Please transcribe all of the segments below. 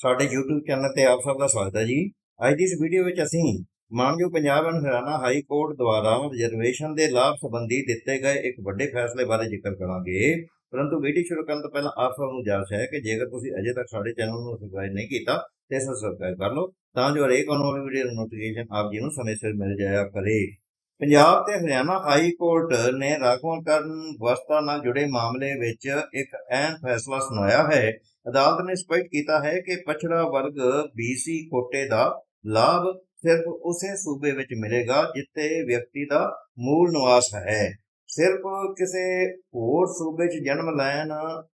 ਸਾਡੇ YouTube channel ਤੇ ਆਪ ਸਭ ਦਾ ਸਵਾਗਤ ਹੈ ਜੀ। ਅੱਜ ਦੀ ਇਸ ਵੀਡੀਓ ਵਿੱਚ ਅਸੀਂ ਮਾਨਯੋਗ Punjab and Haryana high court ਦੁਆਰਾ ਰਿਜ਼ਰਵੇਸ਼ਨ ਦੇ ਲਾਭ ਸੰਬੰਧੀ ਦਿੱਤੇ ਗਏ ਇੱਕ ਵੱਡੇ ਫੈਸਲੇ ਬਾਰੇ ਜ਼ਿਕਰ ਕਰਾਂਗੇ। ਪਰੰਤੂ ਵੀਡੀਓ ਸ਼ੁਰੂ ਕਰਨ ਤੋਂ ਪਹਿਲਾਂ ਆਪ ਸਭ ਨੂੰ ਜਾਇਜ਼ ਹੈ ਕਿ ਜੇਕਰ ਤੁਸੀਂ ਅਜੇ ਤੱਕ ਸਾਡੇ ਚੈਨਲ ਨੂੰ ਸਬਸਕ੍ਰਾਈਬ ਨਹੀਂ ਕੀਤਾ, ਤੇ ਇਸ ਨੂੰ ਸਬਸਕ੍ਰਾਈਬ ਕਰ ਲਓ, ਤਾਂ ਜੋ ਹਰੇਕ ਆਉਣ ਵਾਲੀ ਵੀਡੀਓ ਦੀ ਨੋਟੀਫਿਕੇਸ਼ਨ ਆਪ ਜੀ ਨੂੰ ਸਮੇਂ ਸਿਰ ਮਿਲ ਜਾਇਆ ਕਰੇ। ਪੰਜਾਬ ਤੇ ਹਰਿਆਣਾ ਹਾਈ ਕੋਰਟ ਨੇ ਰਾਖਵਾਂਕਰਨ ਵਿਵਸਥਾ ਨਾਲ ਜੁੜੇ ਮਾਮਲੇ ਵਿੱਚ ਇੱਕ ਅਹਿਮ ਫੈਸਲਾ ਸੁਣਾਇਆ ਹੈ ਅਦਾਲਤ ਨੇ ਸਪਸ਼ਟ ਕੀਤਾ ਹੈ ਕਿ ਪਛੜਾ ਵਰਗ BC ਕੋਟੇ ਦਾ ਲਾਭ ਸਿਰਫ ਉਸੇ ਸੂਬੇ ਵਿੱਚ ਮਿਲੇਗਾ ਜਿੱਥੇ ਵਿਅਕਤੀ ਦਾ ਮੂਲ ਨਿਵਾਸ ਹੈ। ਸਿਰਫ ਕਿਸੇ ਹੋਰ ਸੂਬੇ 'ਚ ਜਨਮ ਲੈਣ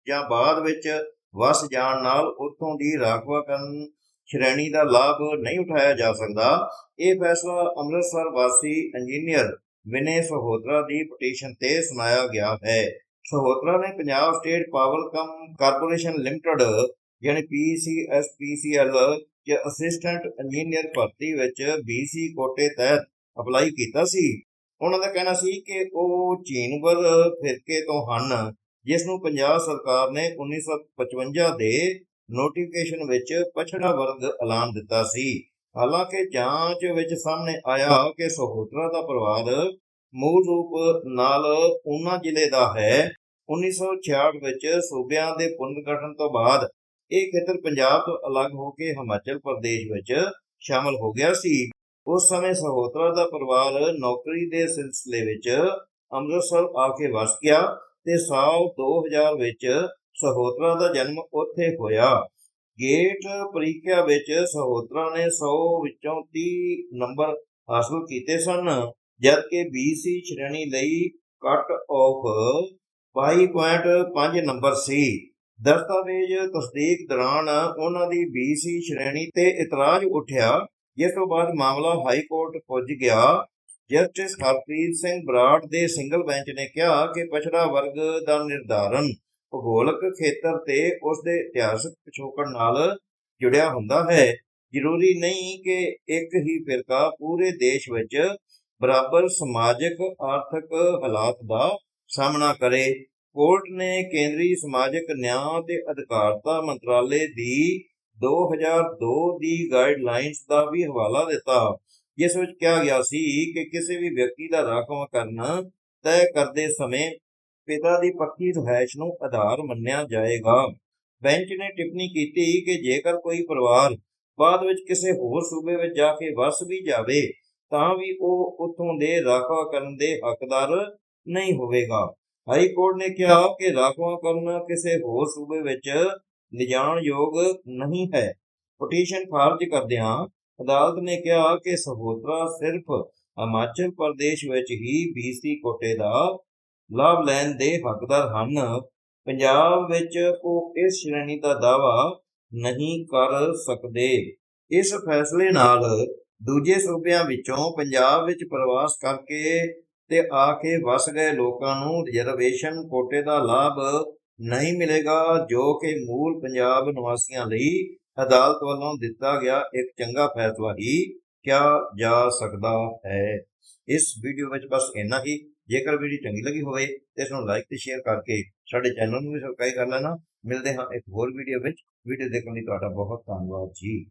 ਜਾਂ ਬਾਅਦ ਵਿੱਚ ਵਸ ਜਾਣ ਨਾਲ ਉੱਥੋਂ ਦੀ ਰਾਖਵਾਂਕਰਨ ਸ਼੍ਰੇਣੀ ਦਾ ਲਾਭ ਨਹੀਂ ਉਠਾਇਆ ਜਾ ਸਕਦਾ। ਇਹ ਫੈਸਲਾ ਅੰਮ੍ਰਿਤਸਰ ਵਾਸੀ ਇੰਜੀਨੀਅਰ ਵਿਨੇ ਸਹੋਤਰਾ ਦੀ ਪਟੀਸ਼ਨ ਤੇ ਸੁਣਾਇਆ ਗਿਆ ਹੈ। ਸਹੋਤਰਾ ਨੇ Punjab state power cum corporation limited ਯਾਨੀ PCSPCL ਚ ਅਸਿਸਟੈਂਟ ਇੰਜੀਨੀਅਰ ਭਰਤੀ ਵਿੱਚ BC ਕੋਟੇ ਤਹਿਤ ਅਪਲਾਈ ਕੀਤਾ ਸੀ। ਉਹਨਾਂ ਦਾ ਕਹਿਣਾ ਸੀ ਕਿ ਉਹ ਚੀਨਵਰ ਫਿਰਕੇ ਤੋਂ ਹਨ, ਜਿਸ ਨੂੰ ਪੰਜਾਬ ਸਰਕਾਰ ਨੇ 1955 ਦੇ ਨੋਟੀਫਿਕੇਸ਼ਨ ਵਿੱਚ ਪਛੜਾ ਵਰਗ ਐਲਾਨ ਦਿੱਤਾ ਸੀ। ਹਾਲਾਂਕਿ ਜਾਂਚ ਵਿੱਚ ਸਾਹਮਣੇ ਆਇਆ ਕਿ ਸਹੋਤਰਾ ਦਾ ਪਰਿਵਾਰ ਮੂਲ ਰੂਪ ਨਾਲ ਊਨਾ ਜ਼ਿਲ੍ਹੇ ਦਾ ਹੈ। 1966 ਵਿੱਚ ਸੂਬਿਆਂ ਦੇ ਪੁਨਰਗਠਨ ਤੋਂ ਬਾਅਦ ਇਹ ਖੇਤਰ ਪੰਜਾਬ ਤੋਂ ਅਲੱਗ ਹੋ ਕੇ ਹਿਮਾਚਲ ਪ੍ਰਦੇਸ਼ ਵਿੱਚ ਸ਼ਾਮਲ ਹੋ ਗਿਆ ਸੀ। ਉਸ ਸਮੇਂ ਸਹੋਤਰਾ ਦਾ ਪਰਿਵਾਰ ਨੌਕਰੀ ਦੇ ਸਿਲਸਿਲੇ ਵਿੱਚ ਅੰਮ੍ਰਿਤਸਰ ਆ ਕੇ ਵਸ ਗਿਆ ਤੇ ਸਾਲ 2000 ਵਿੱਚ ਸਹੋਤਰਾ ਦਾ ਜਨਮ ਉੱਥੇ ਹੋਇਆ। ਗੇਟ ਪ੍ਰੀਖਿਆ ਵਿੱਚ ਸਹੋਤਰਾ ਨੇ 100 ਵਿੱਚੋਂ 30 ਨੰਬਰ ਹਾਸਲ ਕੀਤੇ ਸਨ। ਜਦਕਿ BC ਸ਼੍ਰੇਣੀ ਲਈ ਕੱਟ ਆਫ 22.5 ਨੰਬਰ ਸੀ। ਦਸਤਾਵੇਜ਼ ਤਸਦੀਕ ਦੌਰਾਨ ਉਹਨਾਂ ਦੀ BC ਸ਼੍ਰੇਣੀ ਤੇ ਇਤਰਾਜ਼ ਉੱਠਿਆ। ਜਿਸ ਤੋਂ ਬਾਅਦ ਮਾਮਲਾ ਹਾਈ ਕੋਰਟ ਪੁੱਜ ਗਿਆ। ਜਸਟਿਸ ਹਰਪ੍ਰੀਤ ਸਿੰਘ ਬਰਾੜ ਦੇ ਸਿੰਗਲ ਬੈਂਚ ਨੇ ਕਿਹਾ ਕਿ ਪਛੜਾ ਵਰਗ ਦਾ ਨਿਰਧਾਰਨ ਭੂਗੋਲਿਕ ਖੇਤਰ ਤੇ ਉਸ ਦੇ ਇਤਿਹਾਸਕ ਪਿਛੋਕੜ ਨਾਲ ਜੁੜਿਆ ਹੁੰਦਾ ਹੈ। ਜ਼ਰੂਰੀ ਨਹੀਂ ਕਿ ਇੱਕ ਹੀ ਫਿਰਕਾ ਪੂਰੇ ਦੇਸ਼ ਵਿੱਚ ਬਰਾਬਰ ਸਮਾਜਿਕ ਆਰਥਿਕ ਹਾਲਾਤ ਦਾ ਸਾਹਮਣਾ ਕਰੇ। ਕੋਰਟ ਨੇ ਕੇਂਦਰੀ ਸਮਾਜਿਕ ਨਿਆਂ ਤੇ ਅਧਿਕਾਰਤਾ ਮੰਤਰਾਲੇ ਦੀ 2002 ਦੀ ਗਾਈਡਲਾਈਨਸ ਦਾ ਵੀ ਹਵਾਲਾ ਦਿੱਤਾ। ਜਿਸ ਵਿੱਚ ਕਿਹਾ ਗਿਆ ਸੀ ਕਿ ਕਿਸੇ ਵੀ ਵਿਅਕਤੀ ਦਾ ਰਾਖਵਾਂ ਰਾਖਵਾਂਕਰਨ ਤੈਅ ਕਰਦੇ ਸਮੇਂ ਪਿਤਾ ਦੀ ਪੱਕੀ ਰਿਹਾਇਸ਼ ਨੂੰ ਆਧਾਰ ਮੰਨਿਆ ਜਾਏਗਾ। ਬੈਂਚ ਨੇ ਟਿੱਪਣੀ ਕੀਤੀ ਕਿ ਜੇਕਰ ਕੋਈ ਪਰਿਵਾਰ ਬਾਅਦ ਵਿੱਚ ਕਿਸੇ ਹੋਰ ਸੂਬੇ ਵਿੱਚ ਜਾ ਕੇ ਵਸ ਵੀ ਜਾਵੇ ਤਾਂ ਵੀ ਉਹ ਉਥੋਂ ਦੇ ਰਾਖਵਾਂਕਰਨ ਦੇ ਹੱਕਦਾਰ ਨਹੀਂ ਹੋਵੇਗਾ। ਹਾਈ ਕੋਰਟ ਨੇ ਕਿਹਾ ਕਿ ਰਾਖਵਾਂਕਰਨ ਕਿਸੇ ਹੋਰ ਸੂਬੇ ਵਿੱਚ ਲਿਜਾਣ ਯੋਗ ਨਹੀਂ ਹੈ। ਪਟੀਸ਼ਨ ਖਾਰਜ ਕਰਦਿਆਂ ਅਦਾਲਤ ਨੇ ਕਿਹਾ ਕਿ ਸਹੋਤਰਾ ਸਿਰਫ ਹਿਮਾਚਲ ਪ੍ਰਦੇਸ਼ ਵਿੱਚ ਹੀ BC ਕੋਟੇ ਦਾ ਲਾਭ ਲੈਣ ਦੇ ਹੱਕਦਾਰ ਹਨ। ਪੰਜਾਬ ਵਿੱਚ ਉਹ ਇਸ ਸ਼੍ਰੇਣੀ ਦਾ ਦਾਅਵਾ ਨਹੀਂ ਕਰ ਸਕਦੇ। ਇਸ ਫੈਸਲੇ ਨਾਲ ਦੂਜੇ ਸੂਬਿਆਂ ਵਿੱਚੋਂ ਪੰਜਾਬ ਵਿੱਚ ਪ੍ਰਵਾਸ ਕਰਕੇ ਤੇ ਆ ਕੇ ਵਸ ਗਏ ਲੋਕਾਂ ਨੂੰ ਰਿਜ਼ਰਵੇਸ਼ਨ ਕੋਟੇ ਦਾ ਲਾਭ ਨਹੀਂ ਮਿਲੇਗਾ, ਜੋ ਕਿ ਮੂਲ ਪੰਜਾਬ ਨਿਵਾਸੀਆਂ ਲਈ ਅਦਾਲਤ ਵੱਲੋਂ ਦਿੱਤਾ ਗਿਆ ਇੱਕ ਚੰਗਾ ਫੈਸਲਾ ਹੀ ਕਿਹਾ ਜਾ ਸਕਦਾ ਹੈ। ਇਸ ਵੀਡੀਓ ਵਿੱਚ ਬਸ ਇੰਨਾ ਹੀ। ਜੇਕਰ ਵੀਡੀਓ ਚੰਗੀ ਲੱਗੀ ਹੋਵੇ ਤੇ ਇਸ ਨੂੰ ਲਾਈਕ ਤੇ ਸ਼ੇਅਰ ਕਰਕੇ ਸਾਡੇ ਚੈਨਲ ਨੂੰ ਵੀ ਸਬਸਕ੍ਰਾਈਬ ਕਰ ਲੈਣਾ। ਮਿਲਦੇ ਹਾਂ ਇੱਕ ਹੋਰ ਵੀਡੀਓ ਵਿੱਚ। ਵੀਡੀਓ ਦੇਖਣ ਲਈ ਤੁਹਾਡਾ ਬਹੁਤ ਧੰਨਵਾਦ ਜੀ।